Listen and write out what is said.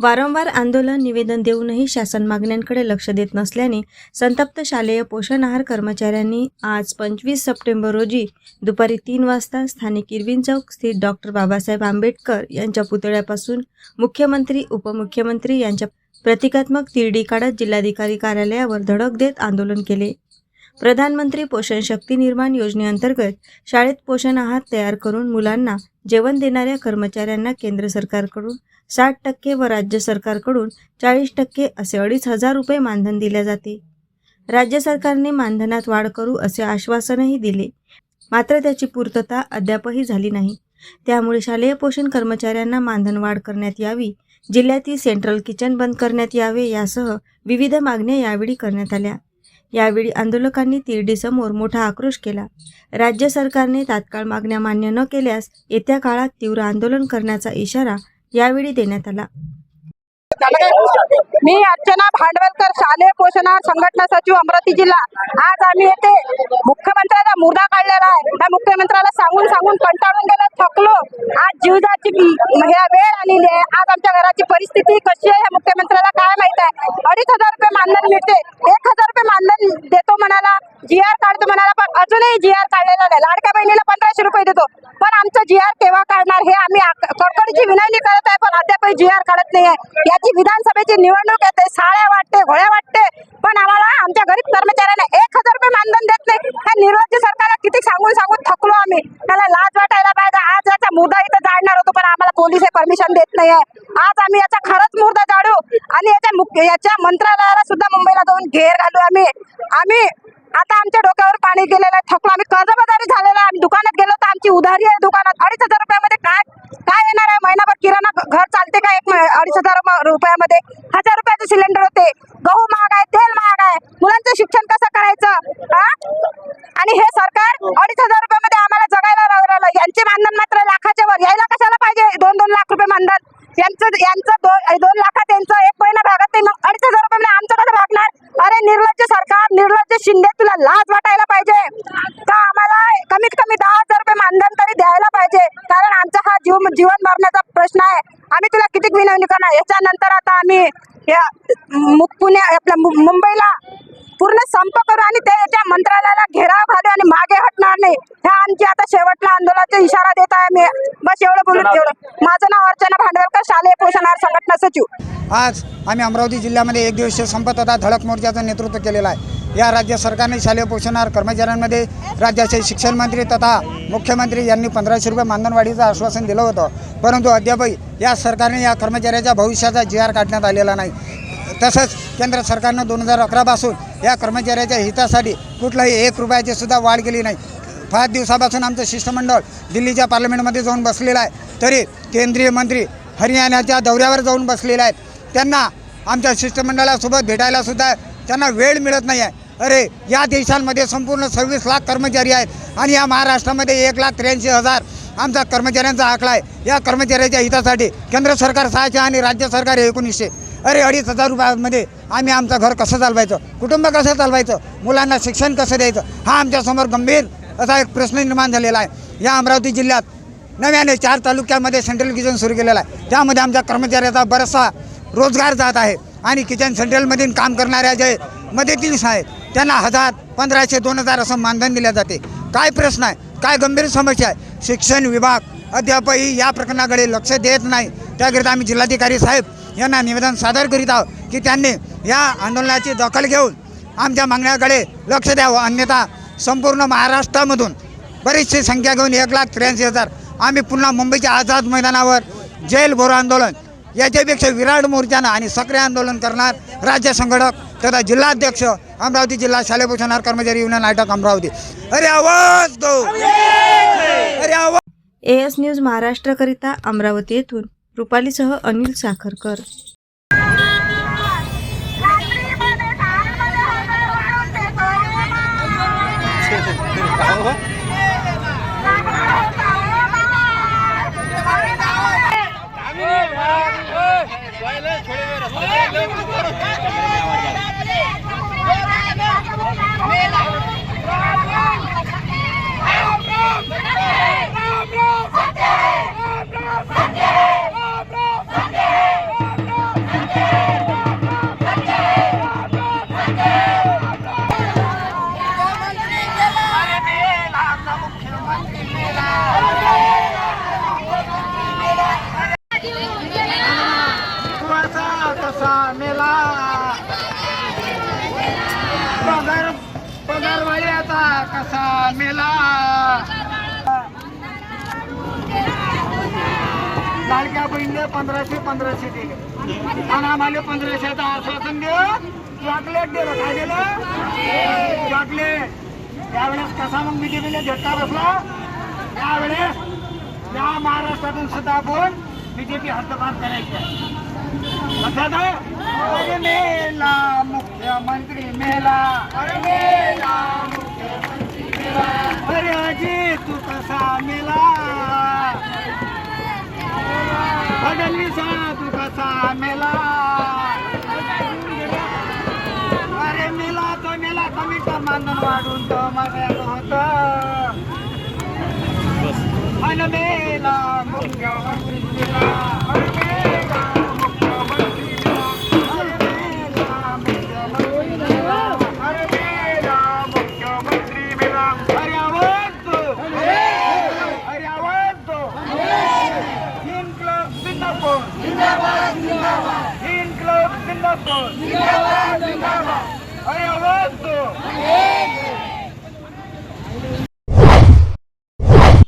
वारंवार आंदोलन निवेदन देऊनही शासन मागण्यांकडे लक्ष देत नसल्याने संतप्त शालेय पोषण आहार कर्मचाऱ्यांनी आज पंचवीस सप्टेंबर रोजी दुपारी तीन वाजता स्थानिक इरविन चौक स्थित डॉक्टर बाबासाहेब आंबेडकर यांच्या पुतळ्यापासून मुख्यमंत्री उपमुख्यमंत्री यांच्या प्रतिकात्मक तिरडी काढत जिल्हाधिकारी कार्यालयावर धडक देत आंदोलन केले. प्रधानमंत्री पोषण शक्ती निर्माण योजनेअंतर्गत शाळेत पोषण आहार तयार करून मुलांना जेवण देणाऱ्या कर्मचाऱ्यांना केंद्र सरकारकडून साठ टक्के व राज्य सरकारकडून चाळीस टक्के असे अडीच हजार रुपये मानधन दिले जाते. राज्य सरकारने मानधनात वाढ करू असे आश्वासनही दिले. मात्र त्याची पूर्तता अद्यापही झाली नाही. त्यामुळे शालेय पोषण कर्मचाऱ्यांना मानधन वाढ करण्यात यावी जिल्ह्यातील सेंट्रल किचन बंद करण्यात यावे यासह विविध मागण्या यावेळी करण्यात आल्या. यावेळी आंदोलकांनी तिरडीसमोर मोठा आक्रोश केला. राज्य सरकारने तात्काळ मागण्या मान्य न केल्यास येत्या काळात तीव्र आंदोलन करण्याचा इशारा यावेळी देण्यात आला. मी अर्चना भांडवलकर शालेय पोषण संघटना सचिव अमरावती जिल्हा. आज आम्ही येथे मुख्यमंत्र्याला मुर्दा काढलेला आहे. त्या मुख्यमंत्र्याला सांगून सांगून कंटाळून गेलो थकलो. आज जीवदाची ह्या वेळ आलेली आहे. आज आमच्या घराची परिस्थिती कशी आहे मुख्यमंत्र्याला काय माहीत आहे? अडीच हजार रुपये मानधन मिळते. एक हजार रुपये मानधन देतो म्हणाला. जी आर काढतो म्हणाला पण अजूनही जी आर काढलेला नाही. लाडक्या बहिणीला पंधराशे रुपये देतो. पण आमचं जी आर केव्हा काढणार हे आम्ही कडकडीची विनंती करत आहे पण अद्यापही जी आर काढत नाही आहे याची विधानसभेची निवडणूक येते साड्या वाटते घोड्या वाटते पण आम्हाला आमच्या गरीब कर्मचाऱ्यांना एक हजार रुपये मानधन देत नाही. ह्या निर्लज्ज सरकारला किती सांगून सांगून थकलो आम्ही. त्याला लाज वाटायला पाहिजे. आज याचा मुर्दा इथं जाळणार होतो पण आम्हाला पोलीस हे परमिशन देत नाही आहे आज आम्ही याचा खरंच मुर्दा जाळू. आणि याच्या मुख्य याच्या मंत्रालयाला सुद्धा मुंबईला जाऊन घेर घालू आम्ही. आम्ही आता आमच्या डोक्यावर पाणी गेलेलं आहे थकलो आम्ही कर्जबाजारी झालेलो आहे आम्ही दुकानात गेलो तर आमची उधारी आहे दुकानात अडीच हजार रुपयामध्ये काय काय येणार आहे महिनाभर किराणा घर चालते का एक म- अडीच हजार म- रुपयामध्ये हजार रुपयाचे सिलेंडर होते गहू महाग आहे तेल महाग आहे मुलांचं शिक्षण कसं करायचं हा? आणि हे सरकार अडीच हजार रुपयामध्ये आम्हाला जगायला लावलं यांचे मानधन मात्र लाखाच्या वर यायला कशाला पाहिजे दोन दोन लाख रुपये मानधन यांचं यांचं दोन दोन लाखात यांचं एक महिना भागत नाही मग अडीच हजार रुपये आमचं कसं भागणार अरे निर्लज्ज सरकार निर्लज्ज शिंदे तुला लाज वाटायला पाहिजे का आम्हाला कमीत कमी दहा हजार रुपये मानधन तरी द्यायला पाहिजे कारण आमचा हा जीव जीवन भरण्याचा प्रश्न आहे आम्ही तुला किती विनवणी करणार याच्यानंतर आता आम्ही या पुणे आपल्या मु- मुंबईला पूर्ण संप करू आणि ते त्या मंत्रालयाला घेराव घालू आणि मागे हटणार नाही. ह्या आमची आता शेवटला आंदोलनाचा इशारा देत आहे मी बस एवढं बोलून तेवढं माझं नाव अर्चना भांडवलकर शालेय पोषणाहार संघटना सचिव. आज आम्ही अमरावती जिल्ह्यामध्ये एक दिवसीय संप तथा धडक मोर्चाचं नेतृत्व केलेलं आहे. या राज्य सरकारने शालेय पोषणार कर्मचाऱ्यांमध्ये राज्याचे शिक्षण मंत्री तथा मुख्यमंत्री यांनी पंधराशे रुपये मानधनवाढीचं आश्वासन दिलं होतं. परंतु अद्यापही या सरकारने या कर्मचाऱ्याच्या भविष्याचा जी आर काढण्यात आलेला नाही. तसंच केंद्र सरकारनं दोन हजार अकरापासून या कर्मचाऱ्याच्या हितासाठी कुठलाही एक रुपयाची सुद्धा वाढ केली नाही. पाच दिवसापासून आमचं शिष्टमंडळ दिल्लीच्या पार्लमेंटमध्ये जाऊन बसलेलं आहे. तरी केंद्रीय मंत्री हरियाणाच्या दौऱ्यावर जाऊन बसलेले आहेत. त्यांना आमच्या शिष्टमंडळासोबत भेटायलासुद्धा त्यांना वेळ मिळत नाही आहे. अरे या देशांमध्ये संपूर्ण सव्वीस लाख कर्मचारी आहेत आणि या महाराष्ट्रामध्ये एक लाख त्र्याऐंशी हजार आमचा कर्मचाऱ्यांचा आकडा आहे. या कर्मचाऱ्याच्या हितासाठी केंद्र सरकार सहाशे आणि राज्य सरकार एकोणीसशे. अरे अडीच हजार रुपयामध्ये आम्ही आमचं घर कसं चालवायचं? कुटुंब कसं चालवायचं? मुलांना शिक्षण कसं द्यायचं? हा आमच्यासमोर गंभीर असा एक प्रश्न निर्माण झालेला आहे. या अमरावती जिल्ह्यात नव्याने चार तालुक्यामध्ये सेंट्रल किचन सुरू केलेलं आहे. त्यामध्ये आमच्या कर्मचाऱ्याचा बराचसा रोजगार जात आहे आणि किचन सेंट्रलमधून काम करणाऱ्या जे मदतीस आहेत त्यांना हजार पंधराशे दोन हजार असं मानधन दिले जाते. काय प्रश्न आहे? काय गंभीर समस्या आहे? शिक्षण विभाग अद्यापही या प्रकरणाकडे लक्ष देत नाही. त्याकरिता आम्ही जिल्हाधिकारी साहेब यांना निवेदन सादर करीत आहोत की त्यांनी या आंदोलनाची दखल घेऊन आमच्या मागण्याकडे लक्ष द्यावं. अन्यथा संपूर्ण महाराष्ट्रामधून बरीचशी संख्या घेऊन एक लाख त्र्याऐंशी हजार आम्ही पुन्हा मुंबईच्या आझाद मैदानावर जेल भरो आंदोलन याच्यापेक्षा विराट मोर्चानं आणि सक्रिय आंदोलन करणार राज्य संघटक तथा जिल्हाध्यक्ष अमरावती जिल्हा शालेय पोषणाहार कर्मचारी युनियन नाटक अमरावती. अरे आवाज दो. अरे आवाज. ए एस न्यूज महाराष्ट्रकरिता अमरावती येथून रुपालीसह अनिल साखरकर. पंधराशे पंधराशे दिले आणि आम्हाला पंधराशेचं आश्वासन देऊ चॉकलेट दिलं काय दिलं? चॉकलेट त्यावेळेस कसा मग बीजेपीला झटका बसला? त्यावेळेस या महाराष्ट्रातून सुद्धा आपण बीजेपी हद्दपार करायची. लक्षात अरे मेला मुख्यमंत्री मेला. फडणवीसा तू कसा मेला। अरे मेला तो मेला कमी का मानधन वाढून तो मागायला होत अन मेला। क्लब सिंगापूर अरे आवाज दो